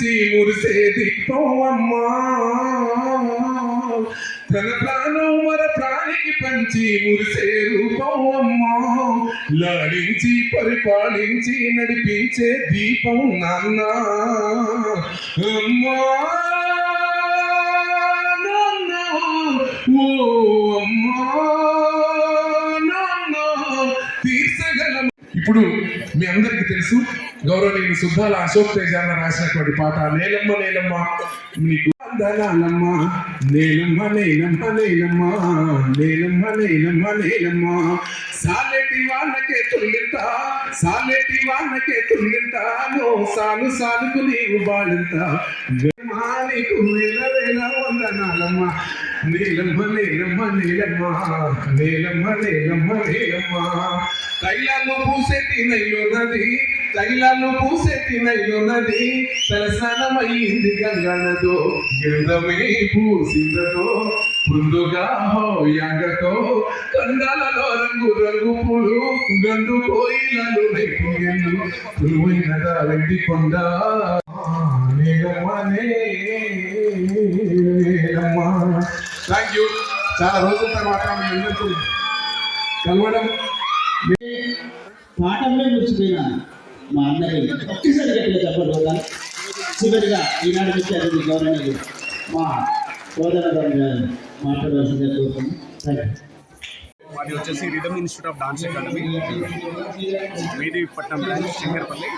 పంచి మురిసేది పోవమ్మా తన ప్రాణం మర ప్రాణికి పంచి మురిసే రూపమ్మా లాడించి పరిపాలించి నడిపించే దీపం నాన్న. అమ్మా నాన్న ఓ అమ్మా నాన్న తీర్చగలం ఇప్పుడు మీ అందరికీ తెలుసు గౌరవనీయులు సుబ్బాల అశోక్ తేజ అన్న రాసినటువంటి పాట నేలమ్మ నేలమ్మ నీకు అందనాలమ్మ నేలమ్మ నేలమ్మ నేలమ్మ నేలమ్మ నేలమ్మ నేలమ్మ సాలెటి వాళ్ళకే తుల్లింత సాలెటి వాళ్ళకే తుల్లింత నో సాలు సాలుకు నీవు బాలింత నీకు వేల వేల వందనాలమ్మ నీలమ్మ నీలమ్మ నీలమ్మ నీలమ్మ నీలమ్మ నీలమ్మ తైలాలు పూసేటి నైలో నది తగిలాలు పూసేటి నైలో నది తలస్నానమయ్యింది గంగనదో పూసిందతో ముందుగా హోయంగతో. కండాలలో రంగు రంగు పూలు గండు కోయిలలు నెక్కిండు కొలువైనదా వెండి కొండ. థ్యాంక్ యూ చాలా రోజుల తర్వాత మీ అందరితో కలవడం. పాఠంలో మురిసిపోయిన మా అందరి ఒక్కసారి గట్టిగా చెప్పండి కదా చివరిగా ఈనాడు వచ్చే అతిథి గౌరవనీయులు మా సోదర గారు కోరుతున్నాం థ్యాంక్ యూ మాది వచ్చేసి Rhythm Institute of Dance Academy. Mehdipatnam branch Shankarpally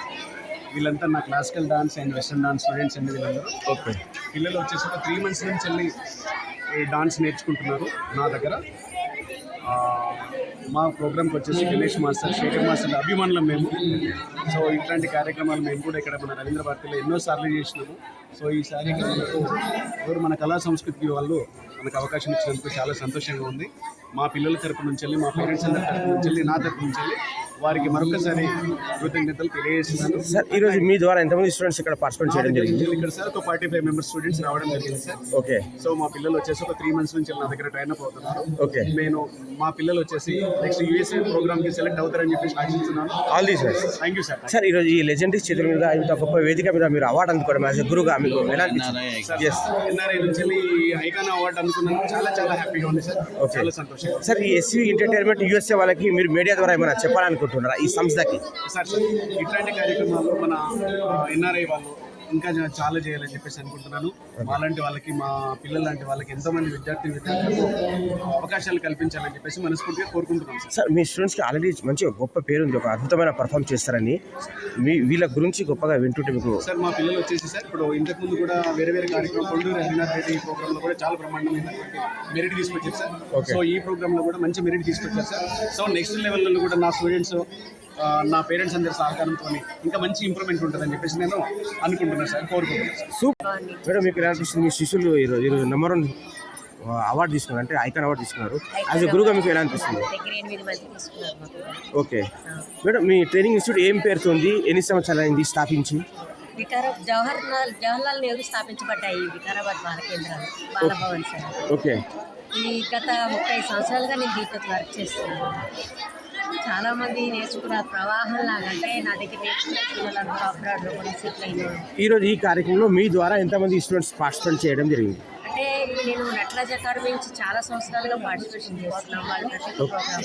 వీళ్ళంతా నా classical dance and western dance students అండి వీళ్ళందరూ. ఓకే. పిల్లలు వచ్చేసి ఒక త్రీ మంత్స్ నుంచి వెళ్ళి ఈ డాన్స్ నేర్చుకుంటున్నారు నా దగ్గర. ఆ, మా ప్రోగ్రామ్కి వచ్చేసి గణేష్ మాస్టర్ శేఖర్ మాస్టర్ అభిమానులం మేము. సో ఇట్లాంటి కార్యక్రమాలు మేము కూడా ఇక్కడ మన రవీంద్ర భారతిలో ఎన్నోసార్లు చేసినాము. సో ఈ కార్యక్రమాలకు ఎవరు మన కళా సంస్కృతికి వాళ్ళు మనకు అవకాశం ఇచ్చినందుకు చాలా సంతోషంగా ఉంది. మా పిల్లల తరపు నుంచి వెళ్ళి మా పేరెంట్స్ అందరి తరపు నుంచి వెళ్ళి నా తరపు నుంచి వెళ్ళి వారికి మరొకసారి కృతజ్ఞతలు తెలియజేస్తున్నాను. సార్ ఈరోజు మీ ద్వారా ఎంతమంది స్టూడెంట్స్ ఇక్కడ పార్టిసిపేట్ చేయడం జరిగింది? ఇక్కడ సార్ ఒక ఫార్టీ ఫైవ్ మెంబర్స్ స్టూడెంట్స్ రావడం జరిగింది సార్. ఓకే. సో మా పిల్లలు వచ్చేసి ఒక త్రీ మంత్స్ నుంచి నా దగ్గర ట్రైన్ అప్ అవుతున్నారు. ఓకే. నేను మా పిల్లలు వచ్చేసి నెక్స్ట్ యూఎస్ఏ ప్రోగ్రామ్కి సెలెక్ట్ అవుతారని చెప్పేసి ఆశిస్తున్నాను. All these best thank you sir sir ఈరోజు ఈ లెజెండరీ చేతుల మీద ఇంత గొప్ప వేదిక మీద మీరు అవార్డు అందుకోవడం యాజ్ గురుగా మీకు ఎలా ఎన్ఆర్ఐ నుంచి ఐకాన్ అవార్డు అనుకున్నాను చాలా చాలా హ్యాపీగా ఉంది సార్. చాలా సంతోషంగా సార్ ఈ ఎస్వి ఎంటర్టైన్మెంట్ యూఎస్ఏ వాళ్ళకి మీరు మీడియా ద్వారా ఏమైనా చెప్పాలనుకుంటున్నారా? ఈ సంస్థకి. సార్ ఇట్లాంటి కార్యక్రమాలు మన ఎన్ఆర్ఐ వాళ్ళు ఇంకా చాలా చేయాలని చెప్పేసి అనుకుంటున్నాను. అలాంటి వాళ్ళకి మా పిల్లల లాంటి వాళ్ళకి ఎంతో మంది విద్యార్థి విద్యార్థులకు అవకాశాలు కల్పించాలని చెప్పేసి మనస్ఫూర్తిగా కోరుకుంటున్నాం సార్. సార్ మీ స్టూడెంట్స్కి ఆల్రెడీ మంచి గొప్ప పేరు ఉంది. ఒక అద్భుతమైన పర్ఫామ్ చేస్తారని మీ వీళ్ళ గురించి గొప్పగా వింటుంటే మీకు సార్ మా పిల్లలు వచ్చేసి సార్ ఇప్పుడు ఇంతకు ముందు కూడా వేరే వేరే కార్యక్రమం కొండూరు రవీనాథ్ రెడ్డి ప్రోగ్రామ్లో కూడా చాలా బ్రహ్మాండమైనటువంటి మెరిట్ తీసుకొచ్చారు సార్. సో ఈ ప్రోగ్రామ్లో కూడా మంచి మెరిట్ తీసుకొచ్చారు సార్. సో నెక్స్ట్ లెవెల్లో కూడా నా స్టూడెంట్స్ నా పేరెంట్స్ అందరి సహకారంతో ఇంకా మంచి ఇంప్రూవ్మెంట్ ఉంటుందని చెప్పేసి నేను అనుకుంటున్నాను సార్ కోరుకుంటున్నాను సార్. సూపర్. మేడం మీకు మీ శిష్యులు ఈరోజు ఈరోజు నెంబర్ వన్ అవార్డు తీసుకున్నారు. అంటే ఐకాన్ అవార్డు తీసుకున్నారు. యాజ్ ఎ గురుగా మీకు ఎలా అనిపిస్తుంది. ఓకే. మేడం మీ ట్రైనింగ్ ఇన్స్టిట్యూట్ ఏం పేరుతో ఉంది ఎన్ని సంవత్సరాలు అయింది స్థాపించి? వికారా జవహర్ లాల్ జవహర్లాల్ నెహ్రూ స్థాపించబడ్డాయి వికారాబాద్ బాల కేంద్రాలు బాలభవన్ సార్. ఓకే. ఈ గత ముప్పై సంవత్సరాలుగా నేను దీంతో వర్క్ చేస్తున్నాను. చాలా మంది నేర్చుకున్న ప్రవాహం లాగంటే నా దగ్గర నేర్చుకునే అబ్రాడ్లో కూడా సెటిల్ ఈరోజు ఈ కార్యక్రమంలో మీ ద్వారా ఎంతమంది స్టూడెంట్స్ పార్టిసిపేట్ చేయడం జరిగింది? అంటే నేను నటరాజ్ అకాడమీ నుంచి చాలా సంవత్సరాలుగా పార్టిసిపేషన్ చేస్తున్నాం వాళ్ళు ప్రోగ్రామ్.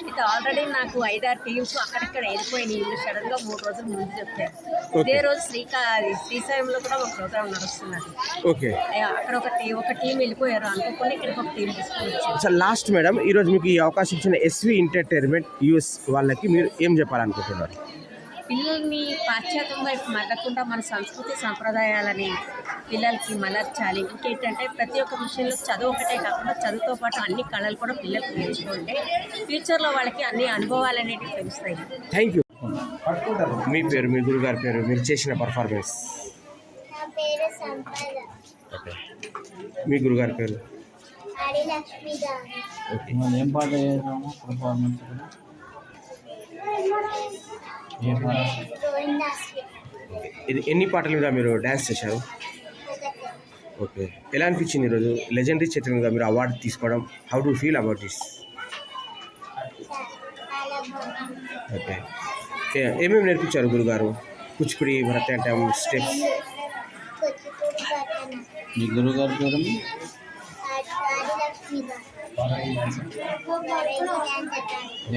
అయితే ఆల్రెడీ నాకు ఐదారు టీమ్స్ అక్కడక్కడ వెళ్ళిపోయినాయి. వీళ్ళు సడన్గా మూడు రోజులు ముందు చెప్పారు ఇదే రోజు శ్రీకా శ్రీశైలంలో కూడా ఒక ప్రోగ్రామ్ నడుస్తున్నది. ఓకే. అక్కడ ఒక టీ ఒక టీం వెళ్ళిపోయారు. అనుకోకుండా ఇక్కడికి ఒక టీం తీసుకొని లాస్ట్ మేడం ఈరోజు మీకు ఈ అవకాశం ఇచ్చిన ఎస్వి ఎంటర్టైన్మెంట్ యూఎస్ వాళ్ళకి మీరు ఏం చెప్పాలనుకుంటున్నారు? పిల్లల్ని పాశ్చాత్యం వైపు మళ్ళకుండా మన సంస్కృతి సంప్రదాయాలని పిల్లలకి మలర్చాలి. ఇంకేంటంటే ప్రతి ఒక్క విషయంలో చదువు ఒకటే కాకుండా చదువుతో పాటు అన్ని కళలు కూడా పిల్లలకు నేర్చుకుంటే ఫ్యూచర్లో వాళ్ళకి అన్ని అనుభవాలు అనేటివి తెలుస్తాయి థ్యాంక్ యూ మీ పేరు మీ గురుగారి పేరు మీరు చేసిన పర్ఫార్మెన్స్ నా పేరు సంపద. ఓకే మీ గురుగారి పేరు? ఏం పాట చేసాము పర్ఫార్మెన్స్ ఇది ఎన్ని పాటల మీద మీరు డ్యాన్స్ చేశారు? ఓకే. ఎలా అనిపించింది ఈరోజు లెజెండరీ చిత్రంగా మీరు అవార్డు తీసుకోవడం? How do feel about this okay. ఏమేమి నేర్పించారు గురుగారు? కూచిపూడి భరతనాట్యం స్టెప్స్. మీ గురువు గారి. పేరు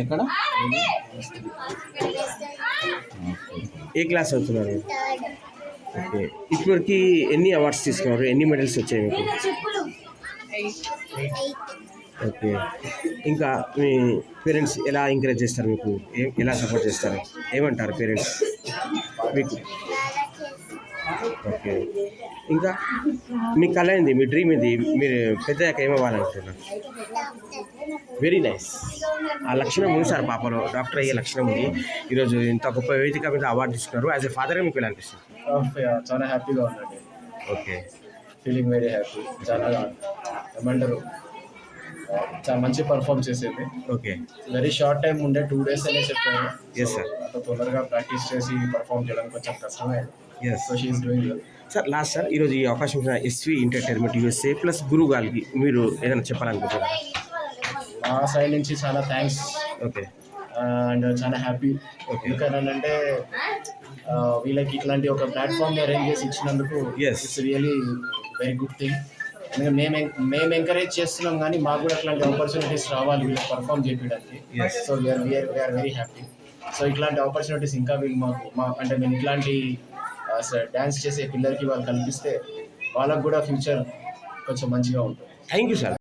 ఎక్కడ? ఏ క్లాస్ అవుతున్నారు ఓకే. ఇప్పటివరకు ఎన్ని అవార్డ్స్ తీసుకున్నారు? ఎన్ని మెడల్స్ వచ్చాయి మీకు? ఓకే. ఇంకా మీ పేరెంట్స్ ఎలా ఎంకరేజ్ చేస్తారు మీకు? ఎలా సపోర్ట్ చేస్తారు? ఏమంటారు పేరెంట్స్? మీకు ఓకే. ఇంకా మీ కళ ఏంది? మీ డ్రీమ్ ఏంది? మీరు పెద్దయ్యాక ఏమవ్వాలనుకుంటున్నారు వెరీ నైస్ ఆ లక్షణం ఉంది సార్ పాపలో. డాక్టర్ అయ్యే లక్షణం ఉంది. ఈరోజు ఇంత గొప్ప వేదిక మీద అవార్డు తీసుకున్నారు. యాజ్ ఎ ఫాదర్గా మీకు ఎలా అనిపిస్తుంది? చాలా హ్యాపీగా ఉందండి ఓకే ఫీలింగ్ వెరీ హ్యాపీ చాలా ఏమంటారు చాలా మంచి పర్ఫామ్ చేసేది. ఓకే వెరీ షార్ట్ టైం ఉండే టూ డేస్ అనే చెప్పారు. Yes, sir. అంత తొందరగా ప్రాక్టీస్ చేసి పర్ఫామ్ చేయడం కొంచెం కష్టమే. Yes so she's doing well sir last sir ఈరోజు ఈ అవకాశం ఇచ్చిన ఎస్వి ఎంటర్టైన్మెంట్ యూఎస్ఏ ప్లస్ గురువు గారికి మీరు ఏదైనా చెప్పాలనుకుంటున్నారా? మా సైడ్ నుంచి చాలా థ్యాంక్స్ ఓకే అండ్ చాలా హ్యాపీ ఎందుకనంటే ఆ, వీళ్ళకి ఇట్లాంటి ఒక ప్లాట్ఫామ్ అరేంజ్ చేసి ఇచ్చినందుకు. It's really very good thing ఎందుకంటే మేము మేము ఎంకరేజ్ చేస్తున్నాం కానీ మాకు కూడా అట్లాంటి ఆపర్చునిటీస్ రావాలి వీళ్ళకి పర్ఫామ్ చేయడానికి. So we're we're we're very happy so ఇట్లాంటి ఆపర్చునిటీస్ ఇంకా వీళ్ళు మాకు మా అంటే మేము ఇట్లాంటి డ్యాన్స్ చేసే పిల్లలకి వాళ్ళు కల్పిస్తే వాళ్ళకు కూడా ఫ్యూచర్ కొంచెం మంచిగా ఉంటుంది. Thank you sir